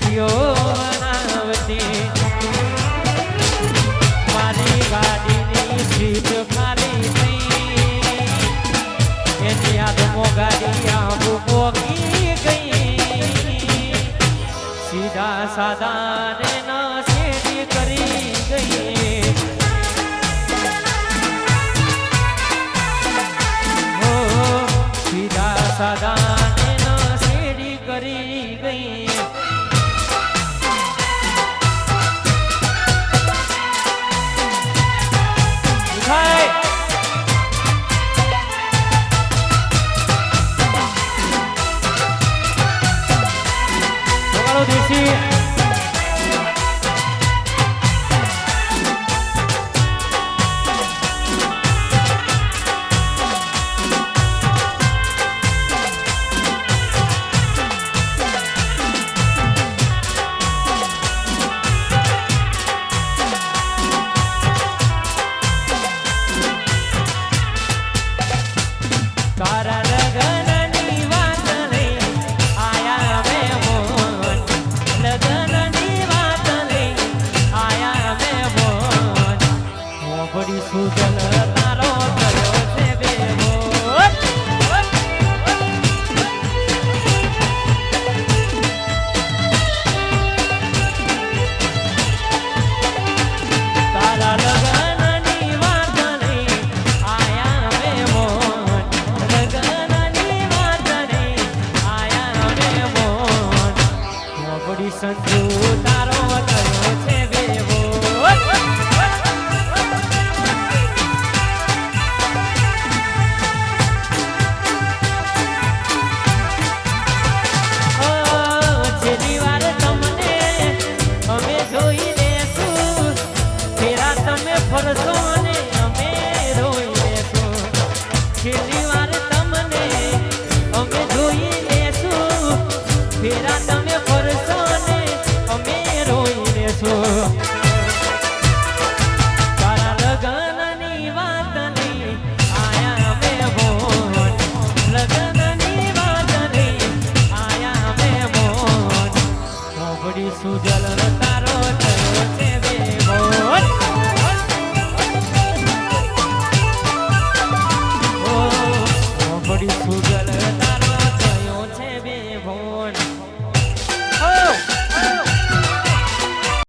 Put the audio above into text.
ગયો અમરાવતી મારી ગાડીની સીટ ખાલી થઈ. એની યાદમાં ગાડી આબુ પોગી ગઈ. સીધા સાદા ને ના શેરી કરી ગઈ. સીધા સાદા ને ના શેરી કરી ગઈ. 心 સંજુ તમને અમે જોઈ લેશું. ફેરા તમે ફરશો So, jalan